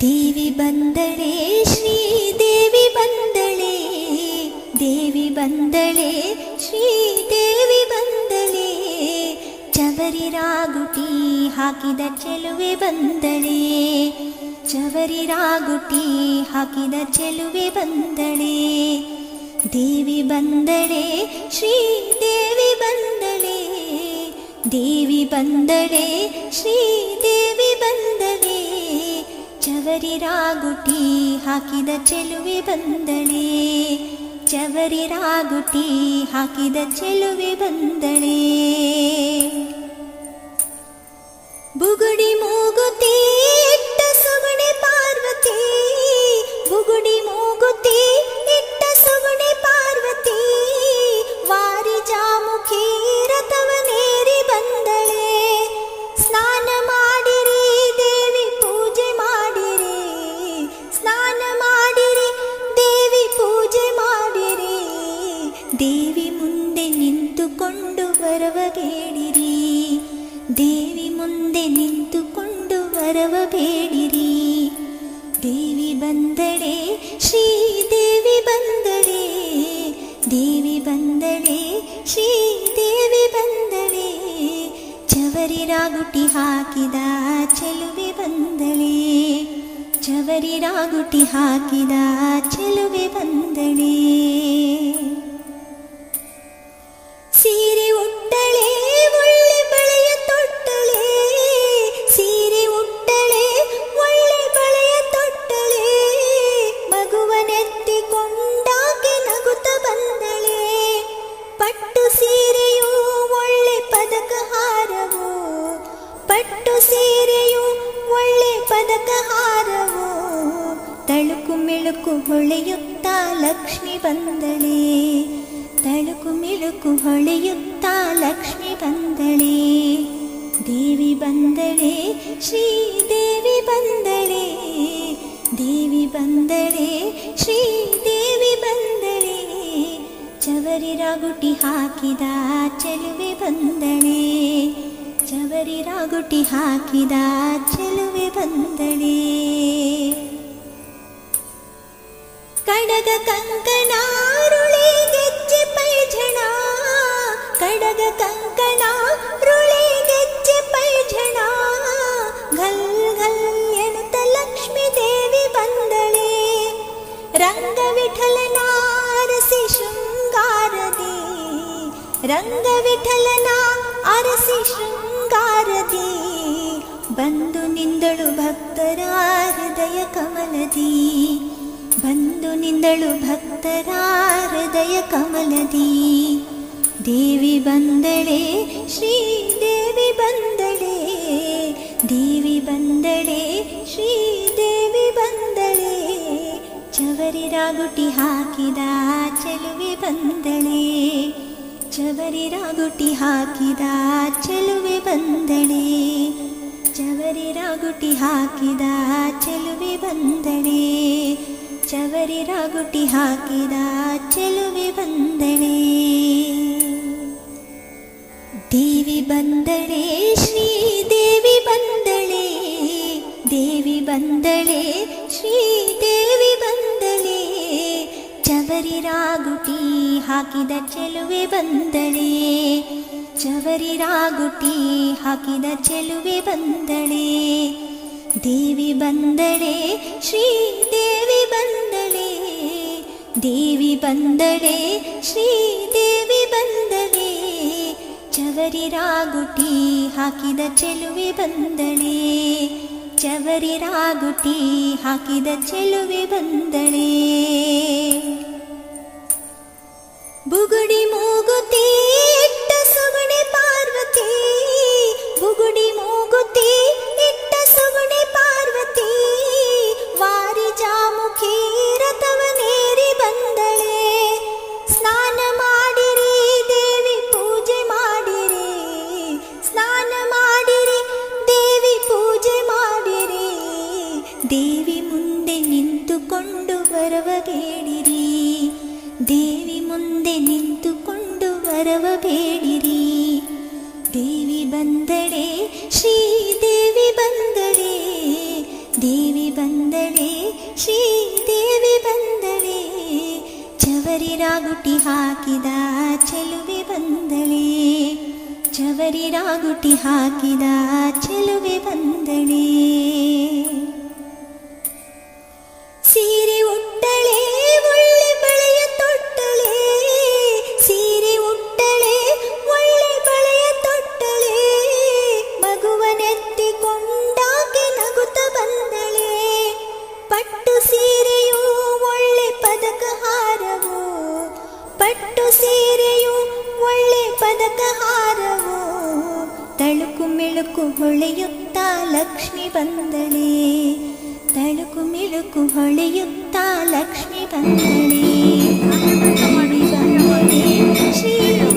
ದೇವಿ ಬಂದಳೆ ಶ್ರೀದೇವಿ ಬಂದಳೆ ದೇವಿ ಬಂದಳೆ ಶ್ರೀದೇವಿ ಬಂದಳೆ ಚವರಿ ರಾಗುಟಿ ಹಾಕಿದ ಚೆಲುವೆ ಬಂದಳೆ ಚವರಿ ರಾಗುಟಿ ಹಾಕಿದ ಚೆಲುವೆ ಬಂದಳೆ ದೇವಿ ಬಂದಳೆ ಶ್ರೀದೇವಿ ಬಂದಳೆ ದೇವಿ ಬಂದಳೆ ಶ್ರೀದೇವಿ ಬಂದಳೆ ಚವರಿ ರಾಗುಟಿ ಹಾಕಿದ ಚೆಲುವೆ ಬಂದಳೆ. ಚವರಿ ರಾಗುಟಿ ಹಾಕಿದ ಚೆಲುವೆ ಬಂದಳೆ. ಬುಗುಡಿ ಮೂಗುತಿ ಬೇಡಿರಿ ದೇವಿ ಬಂದಳೆ, ಶ್ರೀ ದೇವಿ ಬಂದಳೆ. ದೇವಿ ಬಂದಳೆ, ಶ್ರೀ ದೇವಿ ಬಂದಳೆ. ಚವರಿ ರಾಗುಟಿ ಹಾಕಿದ ಚೆಲುವೆ ಬಂದಳೆ. ಚವರಿ ರಾಗುಟಿ ಹಾಕಿದ ಚೆಲುವೆ ಬಂದಳೆ. ಸೀರೆಯು ಒಳ್ಳೆ ಪದಕ ಹಾರವು ಪಟ್ಟು ಸೀರೆಯು ಒಳ್ಳೆ ಪದಕ ಹಾರವು ತಳುಕು ಮಿಳುಕು ಹೊಳೆಯುತ್ತ ಲಕ್ಷ್ಮಿ ಬಂದಳೆ? ತಳುಕು ಮಿಳುಕು ಹೊಳೆಯುತ್ತ ಲಕ್ಷ್ಮಿ ಬಂದಳೆ? ದೇವಿ ಬಂದಳೆ, ಶ್ರೀದೇವಿ ಬಂದಳೆ? ದೇವಿ ಬಂದಳೆ ಶ್ರೀದೇವಿ ರಾಗುಟಿ ಹಾಕಿದ ಚೆಲುವೆ ಬಂದಳೆ ಚವರಿ ರಾಗುಟಿ ಹಾಕಿದ ಚೆಲುವೆ ಬಂದಳೆ ಕಡಗ ಕಂಕನಾರುಳಿ ಗೆಜ್ಜೆ ಪೈಜಣ ಕಡಗ ಕಂಕಣ ರುಳಿ ಗೆಜ್ಜೆ ಪೈಜಣ ಘಲ್ ಘಲ್ ಎನ್ನುತ್ತ ಲಕ್ಷ್ಮೀ ದೇವಿ ಬಂದಳೆ. ರಂಗ ವಿಠಲನ ರಂಗ ವಿಠಲನ ಅರಸಿ ಶೃಂಗಾರದಿ. ಬಂದು ನಿಂದಳು ಭಕ್ತರ ಹೃದಯ ಕಮಲದಿ. ಬಂದು ನಿಂದಳು ಭಕ್ತರ ಹೃದಯ ಕಮಲದಿ. ದೇವಿ ಬಂದಳೆ ಶ್ರೀ ದೇವಿ ಬಂದಳೆ. ದೇವಿ ಬಂದಳೆ ಶ್ರೀ ದೇವಿ ಬಂದಳೆ. ಚವರಿ ರಾಗುಟಿ ಹಾಕಿದ ಚೆಲುವೆ ಬಂದಳೆ. ಚವರಿ ರಾಗುಟಿ ಹಾಕಿದ ಚೆಲುವೆ ಬಂದಳೆ ಚವರಿ ರಾಗುಟಿ ಹಾಕಿದ ಚೆಲುವೆ ಬಂದಳೆ ಚವರಿ ರಾಗುಟಿ ಹಾಕಿದ ಚೆಲುವೆ ಬಂದಳೆ ದೇವಿ ಬಂದಳೆ ಶ್ರೀದೇವಿ ಬಂದಳೆ ದೇವಿ ಬಂದಳೆ ಚವರಿ ರಾಗುಟಿ ಹಾಕಿದ ಚೆಲುವೆ ಬಂದಳೆ. ಚವರಿ ರಾಗುಟಿ ಹಾಕಿದ ಚೆಲುವೆ ಬಂದಳೆ. ದೇವಿ ಬಂದಳೆ, ಶ್ರೀ ದೇವಿ ಬಂದಳೆ. ದೇವಿ ಬಂದಳೆ, ಶ್ರೀ ದೇವಿ ಬಂದಳೆ. ಚವರಿ ರಾಗುಟಿ ಹಾಕಿದ ಚೆಲುವೆ ಬಂದಳೆ. ಚವರಿ ರಾಗುಟಿ ಹಾಕಿದ ಚೆಲುವೆ ಬಂದಳೆ. ಬುಗುಡಿ ಮೂಗುತಿ ಬರವಬೇಡಿರಿ ದೇವಿ ಬಂದಳೆ ಶ್ರೀದೇವಿ ಬಂದಳೆ. ದೇವಿ ಬಂದಳೆ ಶ್ರೀದೇವಿ ಬಂದಳೆ. ಚವರಿ ರಾಗುಟಿ ಹಾಕಿದ ಚೆಲುವೆ ಬಂದಳೆ. ಚವರಿ ರಾಗುಟಿ ಹಾಕಿದ ಚೆಲುವೆ ಬಂದಳೆ. ಮಿಳುಕು ಹೊಳೆಯುತ್ತಾ ಲಕ್ಷ್ಮಿ ಬಂದಳೆ. ತಳುಕು ಮಿಳುಕು ಹೊಳೆಯುತ್ತಾ ಲಕ್ಷ್ಮಿ ಬಂದಳೆ. ಬಂದಳೆ ಶ್ರೀ